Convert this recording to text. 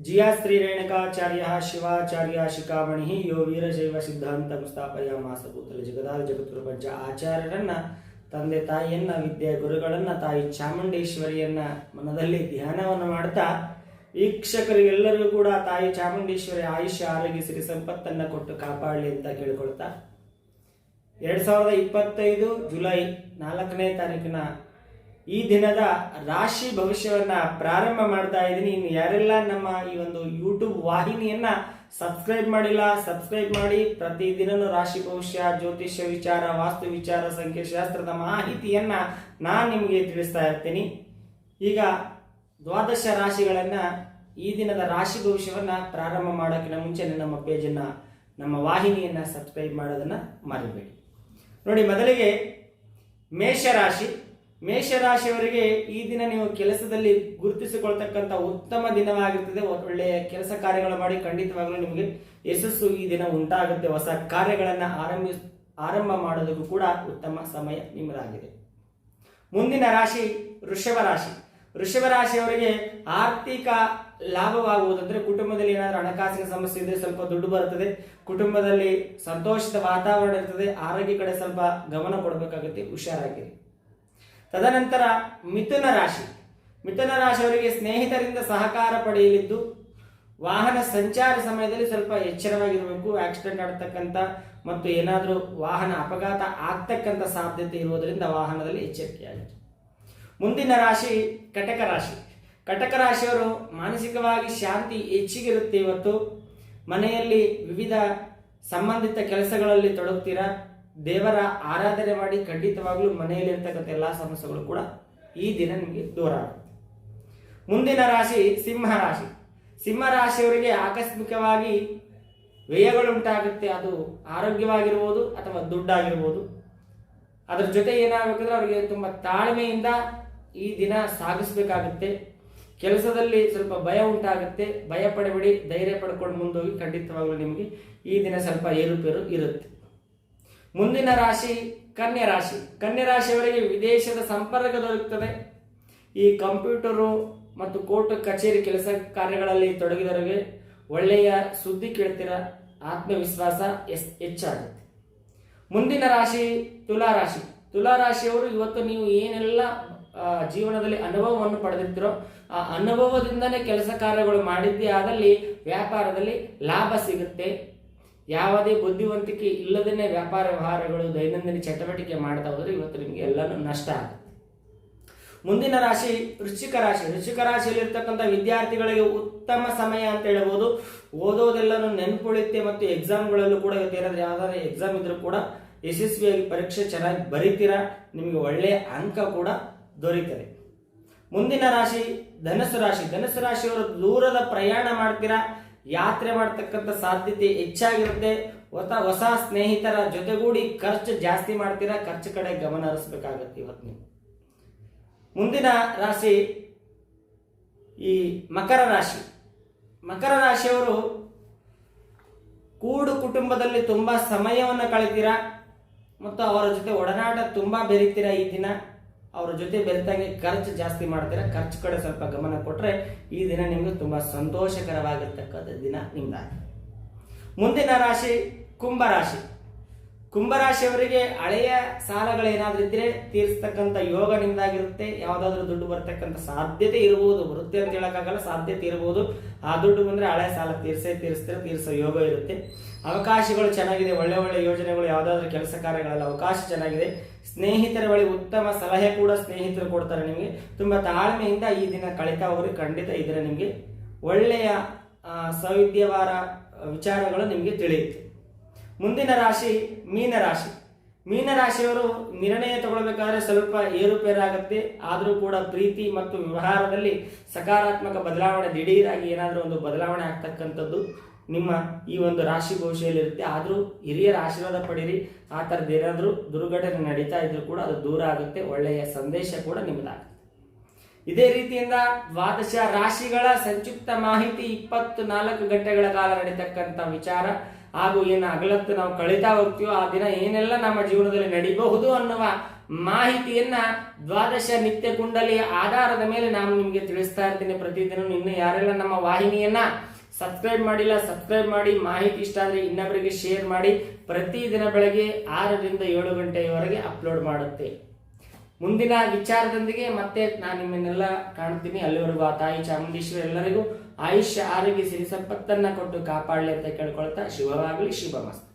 ಜಿಯಾ ಶ್ರೀರೇಣುಕಾಚಾರ್ಯ ಶಿವಾಚಾರ್ಯ ಶಿಖಾಮಣಿ ಯೋ ವೀರಶೈವ ಸಿದ್ಧಾಂತ ಸ್ಥಾಪಯ ಮಾಸಭೂತಲ ಜಗದಾಲ ಪಂಚ ಆಚಾರ್ಯರನ್ನ ತಂದೆ ತಾಯಿಯನ್ನ, ವಿದ್ಯೆ ಗುರುಗಳನ್ನ, ತಾಯಿ ಚಾಮುಂಡೇಶ್ವರಿಯನ್ನ ಮನದಲ್ಲಿ ಧ್ಯಾನವನ್ನು ಮಾಡ್ತಾ ವೀಕ್ಷಕರಿಗೆಲ್ಲರಿಗೂ ಕೂಡ ತಾಯಿ ಚಾಮುಂಡೇಶ್ವರಿ ಆಯುಷ್ಯ, ಆರೋಗ್ಯ, ಸಿರಿ ಸಂಪತ್ತನ್ನ ಕೊಟ್ಟು ಕಾಪಾಡಲಿ ಅಂತ ಕೇಳ್ಕೊಳ್ತಾ. ಎರಡ್ ಸಾವಿರದ ಇಪ್ಪತ್ತೈದು ಜುಲೈ ನಾಲ್ಕನೇ ತಾರೀಕಿನ ಈ ದಿನದ ರಾಶಿ ಭವಿಷ್ಯವನ್ನ ಪ್ರಾರಂಭ ಮಾಡ್ತಾ ಇದ್ದೀನಿ. ಇನ್ನು ಯಾರೆಲ್ಲ ನಮ್ಮ ಈ ಒಂದು ಯೂಟ್ಯೂಬ್ ವಾಹಿನಿಯನ್ನ ಸಬ್ಸ್ಕ್ರೈಬ್ ಮಾಡಿಲ್ಲ ಸಬ್ಸ್ಕ್ರೈಬ್ ಮಾಡಿ, ಪ್ರತಿದಿನನೂ ರಾಶಿ ಭವಿಷ್ಯ, ಜ್ಯೋತಿಷ್ಯ ವಿಚಾರ, ವಾಸ್ತು ವಿಚಾರ, ಸಂಖ್ಯಾಶಾಸ್ತ್ರದ ಮಾಹಿತಿಯನ್ನ ನಾನು ನಿಮಗೆ ತಿಳಿಸ್ತಾ ಇರ್ತೀನಿ. ಈಗ ದ್ವಾದಶ ರಾಶಿಗಳನ್ನ ಈ ದಿನದ ರಾಶಿ ಭವಿಷ್ಯವನ್ನ ಪ್ರಾರಂಭ ಮಾಡೋಕ್ಕಿಂತ ಮುಂಚೆನೆ ನಮ್ಮ ಪೇಜನ್ನ, ನಮ್ಮ ವಾಹಿನಿಯನ್ನ ಸಬ್ಸ್ಕ್ರೈಬ್ ಮಾಡೋದನ್ನ ಮರಿಬೇಡಿ. ನೋಡಿ, ಮೊದಲಿಗೆ ಮೇಷರಾಶಿ ಮೇಷರಾಶಿಯವರಿಗೆ ಈ ದಿನ ನೀವು ಕೆಲಸದಲ್ಲಿ ಗುರುತಿಸಿಕೊಳ್ತಕ್ಕಂಥ ಉತ್ತಮ ದಿನವಾಗಿರ್ತದೆ. ಒಳ್ಳೆಯ ಕೆಲಸ ಕಾರ್ಯಗಳು ಮಾಡಿ ಖಂಡಿತವಾಗಲೂ ನಿಮಗೆ ಯಶಸ್ಸು ಈ ದಿನ ಉಂಟಾಗುತ್ತೆ. ಹೊಸ ಕಾರ್ಯಗಳನ್ನು ಆರಂಭಿ ಆರಂಭ ಮಾಡೋದಕ್ಕೂ ಕೂಡ ಉತ್ತಮ ಸಮಯ ನಿಮ್ಮದಾಗಿದೆ. ಮುಂದಿನ ರಾಶಿ ವೃಷಭ ರಾಶಿ. ವೃಷಭ ರಾಶಿಯವರಿಗೆ ಆರ್ಥಿಕ ಲಾಭವಾಗುವುದಂದ್ರೆ ಕುಟುಂಬದಲ್ಲಿ ಏನಾದರೂ ಹಣಕಾಸಿನ ಸಮಸ್ಯೆ ಇದ್ರೆ ಸ್ವಲ್ಪ ದುಡ್ಡು ಬರುತ್ತದೆ ಕುಟುಂಬದಲ್ಲಿ ಸಂತೋಷದ ವಾತಾವರಣ ಇರ್ತದೆ. ಆರೋಗ್ಯ ಕಡೆ ಸ್ವಲ್ಪ ಗಮನ ಕೊಡಬೇಕಾಗುತ್ತೆ. ಹುಷಾರಾಗಿರಿ. ತದನಂತರ ಮಿಥುನ ರಾಶಿ. ಮಿಥುನ ರಾಶಿಯವರಿಗೆ ಸ್ನೇಹಿತರಿಂದ ಸಹಕಾರ ಪಡೆಯಲಿದ್ದು, ವಾಹನ ಸಂಚಾರ ಸಮಯದಲ್ಲಿ ಸ್ವಲ್ಪ ಎಚ್ಚರವಾಗಿರಬೇಕು, ಆಕ್ಸಿಡೆಂಟ್ ಆಡತಕ್ಕಂಥ ಮತ್ತು ಏನಾದರೂ ವಾಹನ ಅಪಘಾತ ಆಗ್ತಕ್ಕಂಥ ಸಾಧ್ಯತೆ ಇರುವುದರಿಂದ ವಾಹನದಲ್ಲಿ ಎಚ್ಚರಿಕೆಯಾಗಿದೆ ಮುಂದಿನ ರಾಶಿ ಕಟಕ ರಾಶಿ. ಕಟಕ ರಾಶಿಯವರು ಮಾನಸಿಕವಾಗಿ ಶಾಂತಿ ಹೆಚ್ಚಿಗಿರುತ್ತೆ ಇವತ್ತು. ಮನೆಯಲ್ಲಿ ವಿವಿಧ ಸಂಬಂಧಿತ ಕೆಲಸಗಳಲ್ಲಿ ತೊಡಗ್ತೀರಾ? ದೇವರ ಆರಾಧನೆ ಮಾಡಿ ಖಂಡಿತವಾಗ್ಲೂ ಮನೆಯಲ್ಲಿ ಇರ್ತಕ್ಕಂಥ ಎಲ್ಲ ಸಮಸ್ಯೆಗಳು ಕೂಡ ಈ ದಿನ ನಿಮಗೆ ದೂರ ಆಗುತ್ತೆ. ಮುಂದಿನ ರಾಶಿ ಸಿಂಹ ರಾಶಿ. ಸಿಂಹ ರಾಶಿಯವರಿಗೆ ಆಕಸ್ಮಿಕವಾಗಿ ವ್ಯಯಗಳುಂಟಾಗುತ್ತೆ ಅದು ಆರೋಗ್ಯವಾಗಿರ್ಬೋದು ಅಥವಾ ದುಡ್ಡಾಗಿರ್ಬೋದು. ಅದ್ರ ಜೊತೆ ಏನಾಗಬೇಕಂದ್ರೆ ಅವರಿಗೆ ತುಂಬ ತಾಳ್ಮೆಯಿಂದ ಈ ದಿನ ಸಾಗಿಸಬೇಕಾಗುತ್ತೆ. ಕೆಲಸದಲ್ಲಿ ಸ್ವಲ್ಪ ಭಯ ಉಂಟಾಗುತ್ತೆ. ಭಯ ಪಡಬೇಡಿ, ಧೈರ್ಯ ಪಡ್ಕೊಂಡು ಮುಂದೋಗಿ ಖಂಡಿತವಾಗ್ಲೂ ನಿಮಗೆ ಈ ದಿನ ಸ್ವಲ್ಪ ಏರುಪೇರು ಇರುತ್ತೆ. ಮುಂದಿನ ರಾಶಿ ಕನ್ಯಾ ರಾಶಿ. ಕನ್ಯಾ ರಾಶಿಯವರಿಗೆ ವಿದೇಶದ ಸಂಪರ್ಕ ದೊರಕುತ್ತದೆ. ಈ ಕಂಪ್ಯೂಟರು ಮತ್ತು ಕೋರ್ಟ್ ಕಚೇರಿ ಕೆಲಸ ಕಾರ್ಯಗಳಲ್ಲಿ ತೊಡಗಿದವರಿಗೆ ಒಳ್ಳೆಯ ಸುದ್ದಿ ಕೇಳ್ತೀರ, ಆತ್ಮವಿಶ್ವಾಸ ಎಸ್, ಹೆಚ್ಚಾಗುತ್ತೆ. ಮುಂದಿನ ರಾಶಿ ತುಲಾ ರಾಶಿ. ತುಲಾ ರಾಶಿಯವರು ಇವತ್ತು ನೀವು ಏನೆಲ್ಲ ಜೀವನದಲ್ಲಿ ಅನುಭವವನ್ನು ಪಡೆದಿರ್ತೀರೋ, ಆ ಅನುಭವದಿಂದನೇ ಕೆಲಸ ಕಾರ್ಯಗಳು ಮಾಡಿದ್ದೇ ಆದಲ್ಲಿ ವ್ಯಾಪಾರದಲ್ಲಿ ಲಾಭ ಸಿಗುತ್ತೆ. ಯಾವುದೇ ಬುದ್ಧಿವಂತಿಕೆ ಇಲ್ಲದೇ ವ್ಯಾಪಾರ ವ್ಯವಹಾರಗಳು, ದೈನಂದಿನ ಚಟುವಟಿಕೆ ಮಾಡ್ತಾ ಹೋದ್ರೆ ಇವತ್ತು ನಿಮಗೆ ಎಲ್ಲನೂ ನಷ್ಟ ಆಗುತ್ತೆ. ಮುಂದಿನ ರಾಶಿ ವೃಶ್ಚಿಕ ರಾಶಿ. ವೃಶ್ಚಿಕ ರಾಶಿಯಲ್ಲಿರ್ತಕ್ಕಂಥ ವಿದ್ಯಾರ್ಥಿಗಳಿಗೆ ಉತ್ತಮ ಸಮಯ ಅಂತ ಹೇಳ್ಬೋದು. ಓದೋದೆಲ್ಲನೂ ನೆನ್ಪುಳಿತ್ತೆ ಮತ್ತು ಎಕ್ಸಾಮ್ಗಳಲ್ಲೂ ಕೂಡ ಏನಾದ್ರು ಯಾವ್ದಾದ್ರು ಎಕ್ಸಾಮ್ ಇದ್ರೂ ಕೂಡ ಯಶಸ್ವಿಯಾಗಿ ಪರೀಕ್ಷೆ ಚೆನ್ನಾಗಿ ಬರೀತೀರಾ, ನಿಮಗೆ ಒಳ್ಳೆಯ ಅಂಕ ಕೂಡ ದೊರೀತದೆ. ಮುಂದಿನ ರಾಶಿ ಧನಸ್ಸು ರಾಶಿ. ಧನಸ್ಸು ರಾಶಿಯವರು ದೂರದ ಪ್ರಯಾಣ ಮಾಡ್ತೀರಾ ಯಾತ್ರೆ ಮಾಡ್ತಕ್ಕಂಥ ಸಾಧ್ಯತೆ ಹೆಚ್ಚಾಗಿರುತ್ತೆ. ಹೊಸ ಹೊಸ ಸ್ನೇಹಿತರ ಜೊತೆಗೂಡಿ ಖರ್ಚು ಜಾಸ್ತಿ ಮಾಡ್ತೀರಾ? ಖರ್ಚು ಕಡೆ ಗಮನ ಹರಿಸ್ಬೇಕಾಗತ್ತೆ ಇವತ್ತು ನೀವು. ಮುಂದಿನ ರಾಶಿ ಈ ಮಕರ ರಾಶಿ. ಮಕರ ರಾಶಿಯವರು ಕೂಡು ಕುಟುಂಬದಲ್ಲಿ ತುಂಬಾ ಸಮಯವನ್ನು ಕಳಿತೀರಾ? ಮತ್ತು ಅವರ ಜೊತೆ ಒಡನಾಟ ತುಂಬಾ ಬೆರಿತೀರಾ ಈ ದಿನ? ಅವರ ಜೊತೆ ಬೆರೆತಾಗಿ ಖರ್ಚು ಜಾಸ್ತಿ ಮಾಡ್ತೀರಾ, ಖರ್ಚು ಕಡೆ ಸ್ವಲ್ಪ ಗಮನ ಕೊಟ್ಟರೆ ಈ ದಿನ ನಿಮಗೆ ತುಂಬಾ ಸಂತೋಷಕರವಾಗಿರ್ತಕ್ಕಂಥ ದಿನ ನಿಮ್ದಾಗಿ. ಮುಂದಿನ ರಾಶಿ ಕುಂಭರಾಶಿ ಕುಂಭರಾಶಿಯವರಿಗೆ ಹಳೆಯ ಸಾಲಗಳೇನಾದ್ರೂ ಇದ್ರೆ ತೀರಿಸ್ತಕ್ಕಂಥ ಯೋಗ ನಿಮ್ದಾಗಿರುತ್ತೆ. ಯಾವುದಾದ್ರೂ ದುಡ್ಡು ಬರ್ತಕ್ಕಂಥ ಸಾಧ್ಯತೆ ಇರಬಹುದು ವೃತ್ತಿ ಅಂತ ಹೇಳಕ್ಕಾಗಲ್ಲ, ಸಾಧ್ಯತೆ ಇರಬಹುದು ಆ ದುಡ್ಡು ಬಂದ್ರೆ ಹಳೆ ಸಾಲ ತೀರ್ಸೇ ತೀರಿಸ್ತಾರೆ, ತೀರಿಸೋ ಯೋಗ ಇರುತ್ತೆ. ಅವಕಾಶಗಳು ಚೆನ್ನಾಗಿದೆ. ಒಳ್ಳೆ ಒಳ್ಳೆ ಯೋಜನೆಗಳು, ಯಾವುದಾದ್ರೂ ಕೆಲಸ ಕಾರ್ಯಗಳಲ್ಲಿ ಅವಕಾಶ ಚೆನ್ನಾಗಿದೆ. ಸ್ನೇಹಿತರ ಬಳಿ ಉತ್ತಮ ಸಲಹೆ ಕೂಡ ಸ್ನೇಹಿತರು ಕೊಡ್ತಾರೆ ನಿಮಗೆ. ತುಂಬಾ ತಾಳ್ಮೆಯಿಂದ ಈ ದಿನ ಕಳಿತಾ ಹೋಗ್ರಿ ಖಂಡಿತ ಇದ್ರೆ ನಿಮಗೆ ಒಳ್ಳೆಯ ಸೌವಿದ್ಯವಾರ ವಿಚಾರಗಳು ನಿಮಗೆ ತಿಳಿಯುತ್ತೆ. ಮುಂದಿನ ರಾಶಿ ಮೀನರಾಶಿ. ಮೀನರಾಶಿಯವರು ನಿರ್ಣಯ ತಗೊಳ್ಬೇಕಾದ್ರೆ ಸ್ವಲ್ಪ ಏರುಪೇರಾಗುತ್ತೆ. ಆದರೂ ಕೂಡ ಪ್ರೀತಿ ಮತ್ತು ವ್ಯವಹಾರದಲ್ಲಿ ಸಕಾರಾತ್ಮಕ ಬದಲಾವಣೆ, ದಿಢೀರಾಗಿ ಏನಾದರೂ ಒಂದು ಬದಲಾವಣೆ ಆಗ್ತಕ್ಕಂಥದ್ದು ನಿಮ್ಮ ಈ ಒಂದು ರಾಶಿ ಭವಿಷ್ಯದಲ್ಲಿ ಇರುತ್ತೆ ಆದರೂ ಹಿರಿಯರ ಆಶೀರ್ವಾದ ಪಡೀರಿ. ಆ ಥರದ್ದು ಏನಾದರೂ ದುರ್ಘಟನೆ ನಡೀತಾ ಇದ್ರೂ ಕೂಡ ಅದು ದೂರ ಆಗುತ್ತೆ. ಒಳ್ಳೆಯ ಸಂದೇಶ ಕೂಡ ನಿಮ್ಮದಾಗುತ್ತೆ. ಇದೇ ರೀತಿಯಿಂದ ದ್ವಾದಶ ರಾಶಿಗಳ ಸಂಕ್ಷಿಪ್ತ ಮಾಹಿತಿ ಇಪ್ಪತ್ತು ನಾಲ್ಕು ಗಂಟೆಗಳ ಕಾಲ ನಡೀತಕ್ಕಂಥ ವಿಚಾರ. ಹಾಗೂ ಏನು ಅಗಲತ್ತು ನಾವು ಕಳೀತಾ ಹೋಗ್ತೀವೋ ಆ ದಿನ ಏನೆಲ್ಲ ನಮ್ಮ ಜೀವನದಲ್ಲಿ ನಡೀಬಹುದು ಅನ್ನುವ ಮಾಹಿತಿಯನ್ನ ದ್ವಾದಶ ನಿತ್ಯ ಕುಂಡಲಿ ಆಧಾರದ ಮೇಲೆ ನಾನು ನಿಮಗೆ ತಿಳಿಸ್ತಾ ಇರ್ತೀನಿ. ಪ್ರತಿದಿನ ಇನ್ನು ಯಾರೆಲ್ಲ ನಮ್ಮ ವಾಹಿನಿಯನ್ನ ಸಬ್ಸ್ಕ್ರೈಬ್ ಮಾಡಿಲ್ಲ, ಸಬ್ಸ್ಕ್ರೈಬ್ ಮಾಡಿ, ಮಾಹಿತಿ ಇಷ್ಟ ಆದರೆ ಇನ್ನೊಬ್ಬರಿಗೆ ಶೇರ್ ಮಾಡಿ, ಪ್ರತಿದಿನ ಬೆಳಗ್ಗೆ ಆರರಿಂದ ಏಳು ಗಂಟೆಯವರೆಗೆ ಅಪ್ಲೋಡ್ ಮಾಡುತ್ತೆ ಮುಂದಿನ ವಿಚಾರದೊಂದಿಗೆ ಮತ್ತೆ ನಾನು ನಿಮ್ಮನ್ನೆಲ್ಲ ಕಾಣ್ತೀನಿ. ಅಲ್ಲಿವರೆಗೂ ಆ ತಾಯಿ ಚಾಮುಂಡೇಶ್ವರಿ ಎಲ್ಲರಿಗೂ ಆಯುಷ್ಯ, ಆರೋಗ್ಯ, ಸಿರಿ ಸಂಪತ್ತನ್ನ ಕೊಟ್ಟು ಕಾಪಾಡಲಿ ಅಂತ ಕೇಳ್ಕೊಳ್ತಾ, ಶುಭವಾಗಲಿ ಶುಭ ಮಸ್ತು